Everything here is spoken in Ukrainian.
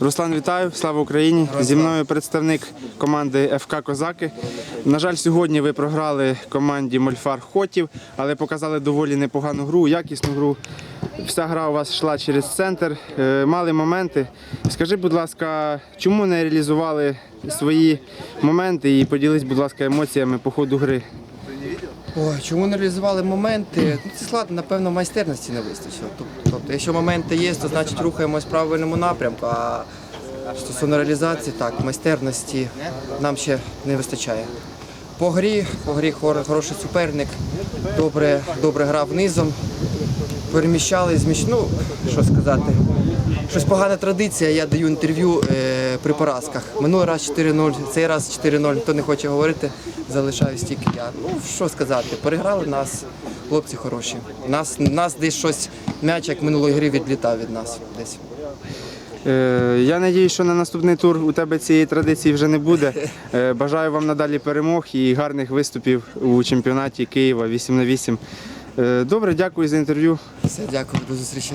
Руслан, вітаю! Слава Україні! Зі мною представник команди ФК Козаки. На жаль, сьогодні ви програли команді Мольфар Хотів, але показали доволі непогану гру, якісну гру. Вся гра у вас йшла через центр, е, мали моменти. Скажи, будь ласка, чому не реалізували свої моменти і поділись, будь ласка, емоціями по ходу гри? Ой, чому не реалізували моменти? Ну, це складно, напевно, майстерності не вистачило. Тобто, якщо моменти є, то значить рухаємось в правильному напрямку. А стосовно реалізації, так, майстерності нам ще не вистачає. По грі, по грі хор- хороший суперник, добре, добре грав низом, переміщали, зміщ... ну, що сказати. Щось погана традиція, я даю інтерв'ю е, при поразках. Минулий раз 4-0, цей раз 4-0, хто не хоче говорити, залишаюсь тільки я. Ну, що сказати, переграли нас, хлопці хороші. Нас, нас десь щось, м'яч, як минулої гри, відлітав від нас десь. Е, Я надію, що на наступний тур у тебе цієї традиції вже не буде. Е, Бажаю вам надалі перемог і гарних виступів у чемпіонаті Києва 8 на 8. Е, Добре, дякую за інтерв'ю. Все, дякую, до зустрічі.